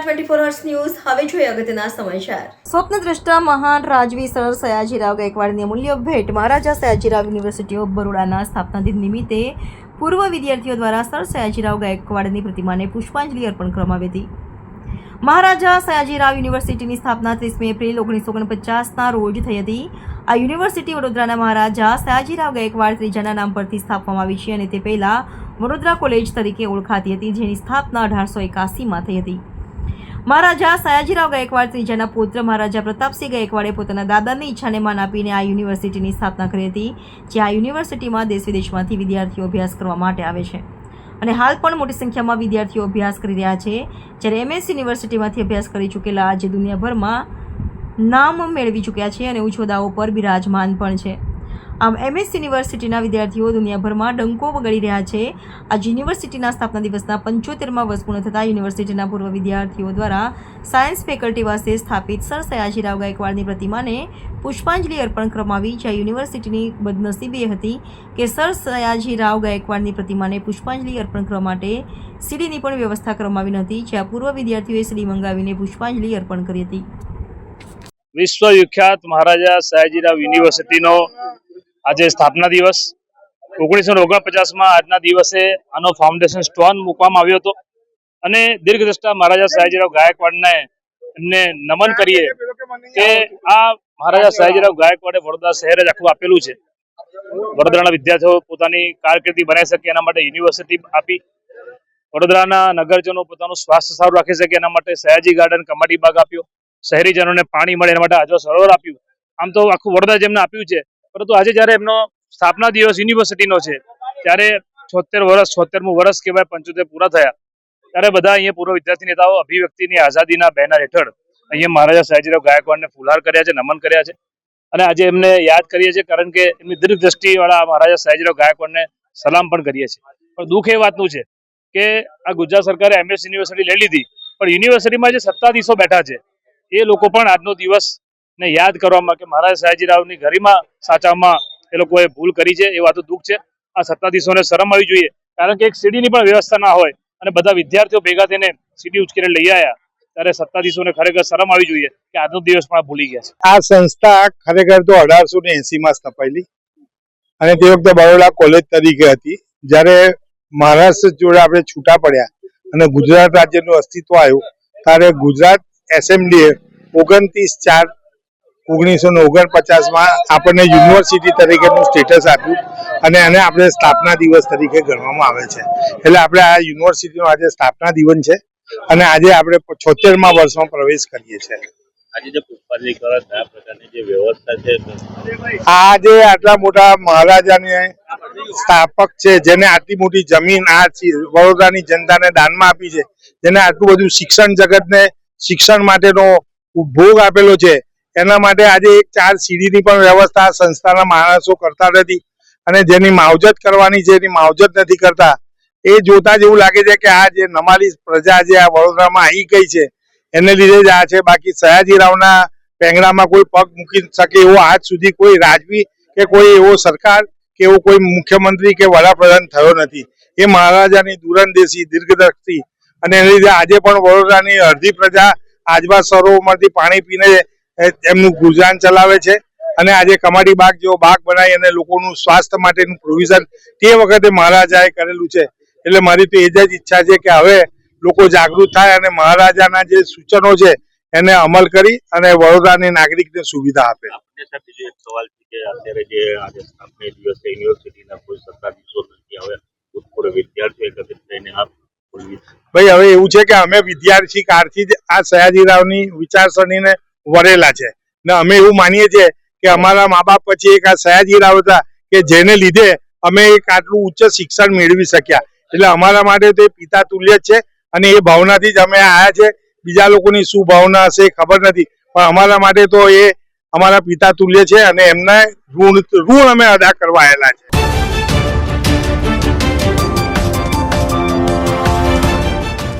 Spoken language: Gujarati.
ટ્વેન્ટી ફોર અવર્સ ન્યૂઝ હવે સમાચાર. સ્વપ્નદ્રષ્ટા મહાન રાજવી સર સયાજીરાવ ગાયકવાડની અમૂલ્ય ભેટ. મહારાજા સયાજીરાવ યુનિવર્સિટી ઓફ બરોડાના સ્થાપના દિન નિમિત્તે પૂર્વ વિદ્યાર્થીઓ દ્વારા સર સયાજીરાવ ગાયકવાડની પ્રતિમાને પુષ્પાંજલિ અર્પણ કરવામાં આવી હતી. મહારાજા સયાજીરાવ યુનિવર્સિટીની સ્થાપના ત્રીસમી એપ્રિલ ઓગણીસો ઓગણપચાસના રોજ થઈ હતી. આ યુનિવર્સિટી વડોદરાના મહારાજા સયાજીરાવ ગાયકવાડ ત્રીજાના નામ પરથી સ્થાપવામાં આવી છે અને તે પહેલા વડોદરા કોલેજ તરીકે ઓળખાતી હતી, જેની સ્થાપના અઢારસો એકાસીમાં થઈ હતી. મહારાજા સયાજીરાવ ગાયકવાડ ત્રીજાના પુત્ર મહારાજા પ્રતાપસિંહ ગાયકવાડે પોતાના દાદાની ઈચ્છાને માન આપીને આ યુનિવર્સિટીની સ્થાપના કરી હતી, જે આ યુનિવર્સિટીમાં દેશ વિદેશમાંથી વિદ્યાર્થીઓ અભ્યાસ કરવા માટે આવે છે. અને હાલ પણ મોટી સંખ્યામાં વિદ્યાર્થીઓ અભ્યાસ કરી રહ્યા છે, જ્યારે એમએસ યુનિવર્સિટીમાંથી અભ્યાસ કરી ચૂકેલા આજે દુનિયાભરમાં નામ મેળવી ચૂક્યા છે અને હોદ્દાઓ પર બિરાજમાન પણ છે. આમ એમએસ યુનિવર્સિટીના વિદ્યાર્થીઓ દુનિયાભરમાં ડંકો વગાડી રહ્યા છે. આજ યુનિવર્સિટીના સ્થાપના દિવસના પંચોતેરમાં વર્ષ પૂર્ણ થતાં યુનિવર્સિટીના પૂર્વ વિદ્યાર્થીઓ દ્વારા સાયન્સ ફેકલ્ટી વાસે સ્થાપિત સર સયાજીરાવ ગાયકવાડની પ્રતિમાને પુષ્પાંજલિ અર્પણ કરવામાં જ્યાં યુનિવર્સિટીની બદનસીબી હતી કે સર સયાજીરાવ ગાયકવાડની પ્રતિમાને પુષ્પાંજલિ અર્પણ કરવા માટે સીડીની પણ વ્યવસ્થા કરવામાં આવી નહોતી જ્યાં પૂર્વ વિદ્યાર્થીઓએ સીડી મંગાવીને પુષ્પાંજલિ અર્પણ કરી હતી. વિશ્વ વિખ્યાત મહારાજા સયાજીરાવ યુનિવર્સિટીનો આજે સ્થાપના દિવસ. ઓગણીસો ઓગણપચાસમાં આજના દિવસે આનો ફાઉન્ડેશન સ્ટોન મૂકવામાં આવ્યો હતો. અને દીર્ઘદ્રષ્ટા મહારાજા સયાજીરાવ ગાયકવાડને એમને નમન કરીએ કે આ મહારાજા સયાજીરાવ ગાયકવાડે વડોદરા શહેર જ આખું આપેલું છે. વડોદરાના વિદ્યાર્થીઓ પોતાની કારકિર્દી બનાવી શકે, એના માટે યુનિવર્સિટી આપી. વડોદરાના નગરજનો પોતાનું સ્વાસ્થ્ય સારું રાખી શકે, એના માટે સયાજી ગાર્ડન કમાટી બાગ આપ્યો. શહેરીજનોને પાણી મળે, એના માટે આજો સરોવર આપ્યું. આમ તો આખું વડોદરા જેમને આપ્યું છે પરંતુ આજે જ્યારે એમનો સ્થાપના દિવસ યુનિવર્સિટીનો છે, ત્યારે છોતેર વર્ષ, છોતેરમું વર્ષ કહેવાય, પંચોતેર પૂરા થયા. ત્યારે બધા અહીંયા પૂર્વ વિદ્યાર્થી નેતાઓ, અભિવ્યક્તિની આઝાદીના બેનર હેઠળ અહીંયા મહારાજા સયાજીરાવ ગાયકવાડને ફુલહાર કર્યા છે, નમન કર્યા છે. અને આજે એમને યાદ કરીએ છીએ કારણ કે એમની દીર્ઘદ્રષ્ટિવાળા મહારાજા સયાજીરાવ ગાયકવાડને સલામ પણ કરીએ છીએ. પણ દુઃખ એ વાતનું છે કે આ ગુજરાત સરકારે એમએસ યુનિવર્સિટી લઈ લીધી, પણ યુનિવર્સિટીમાં જે સત્તાધીશો બેઠા છે, એ લોકો પણ આજનો દિવસ ને યાદ કરવામાં કે મહારાજ સયાજીરાવની ગરિમા સાચામાં એ લોકોએ ભૂલ કરી છે, એ વાતો દુઃખ છે. આ સત્તાધીશોને શરમ આવી જોઈએ, કારણ કે એક સીડીની પણ વ્યવસ્થા ના હોય અને બધા વિદ્યાર્થીઓ ભેગા થઈને સીડી ઉચકીને લઈ આવ્યા ત્યારે સત્તાધીશોને ખરેખર શરમ આવી જોઈએ કે આજનો દિવસ પણ ભૂલી ગયા છે. આ સંસ્થા ખરેખર તો અઢારસો ને એસીમાં સ્થપાયેલી અને તે વખતે બરોડા કોલેજ તરીકે હતી. જ્યારે મહારાષ્ટ્ર જોડે આપણે છૂટા પડ્યા અને ગુજરાત રાજ્યનું અસ્તિત્વ આવ્યું, ત્યારે ગુજરાત એસેમ્બલીએ ઓગણત્રીસ ચાર ઓગણીસો ને ઓગણપચાસમાં આપણને યુનિવર્સિટી તરીકેનું સ્ટેટસ આપ્યું અને એને આપણે સ્થાપના દિવસ તરીકે ગણવામાં આવે છે. એટલે આપણે આ યુનિવર્સિટીનો આજે સ્થાપના દિવસ છે અને આજે આપણે છોતેરમાં વર્ષમાં પ્રવેશ કરીએ છીએ. આ જે આટલા મોટા મહારાજાને સ્થાપક છે જેને આટલી મોટી જમીન આ વડોદરાની જનતાને દાનમાં આપી છે જેને આટલું બધું શિક્ષણ જગતને શિક્ષણ માટેનો ભોગ આપેલો છે એના માટે આજે એક ચાર સીડીની પણ વ્યવસ્થા સંસ્થાના માણસો કરતા નથી અને જેની માવજત કરવાની છે, એની માવજત નથી કરતા, એ જોતા જ એવું લાગે છે કે આ જે નમાલી પ્રજા જે આ વડોદરામાં આવી ગઈ છે, એને લીધે જ આ છે. બાકી સયાજીરાવના પેંગડામાં કોઈ પગ મૂકી શકે એવો આજ સુધી કોઈ રાજવી કે કોઈ એવો સરકાર કે એવો કોઈ મુખ્યમંત્રી કે વડાપ્રધાન થયો નથી. એ મહારાજાની દૂરંદેશી દીર્ઘદ્રષ્ટિ અને એને લીધે આજે પણ વડોદરાની અડધી પ્રજા આજવા સરોવરમાંથી પાણી પીને એમનું ગુજરાન ચલાવે છે. અને આજે કમાડી બાગ જેવો બાગ બનાવી અને લોકોનું સ્વાસ્થ્ય માટેનું પ્રોવિઝન તે વખતે મહારાજાએ કરેલું છે. એટલે મારી તો એ જ ઈચ્છા છે કે હવે લોકો જાગૃત થાય અને મહારાજાના જે સૂચનો છે એને અમલ કરી અને વડોદરાની નાગરિકને સુવિધા આપે. બીજો એક સવાલ છે કે અત્યારે જે આજે સ્થાપના દિવસે યુનિવર્સિટીના કોઈ સત્તાધીશો નથી હવે ભૂતપૂર્વ વિદ્યાર્થીઓ એકત્રિત થઈને આ ભાઈ હવે એવું છે કે અમે વિદ્યાર્થી કાળથી જ આ સયાજીરાવની વિચારસરણીને વરેલા છે. ને અમે એવું માનીએ છીએ કે અમારા મા બાપ પછી એક આ સયાજીરાવ હતા કે જેને લીધે અમે એક આટલું ઉચ્ચ શિક્ષણ મેળવી શક્યા. એટલે અમારા માટે તો પિતા તુલ્ય છે અને એ ભાવનાથી જ અમે આયા છે. બીજા લોકોની શું ભાવના હશે ખબર નથી. પણ અમારા માટે તો એ અમારા પિતા તુલ્ય છે અને એમના ઋણ ઋણ અમે અદા કરવા આવેલા છે.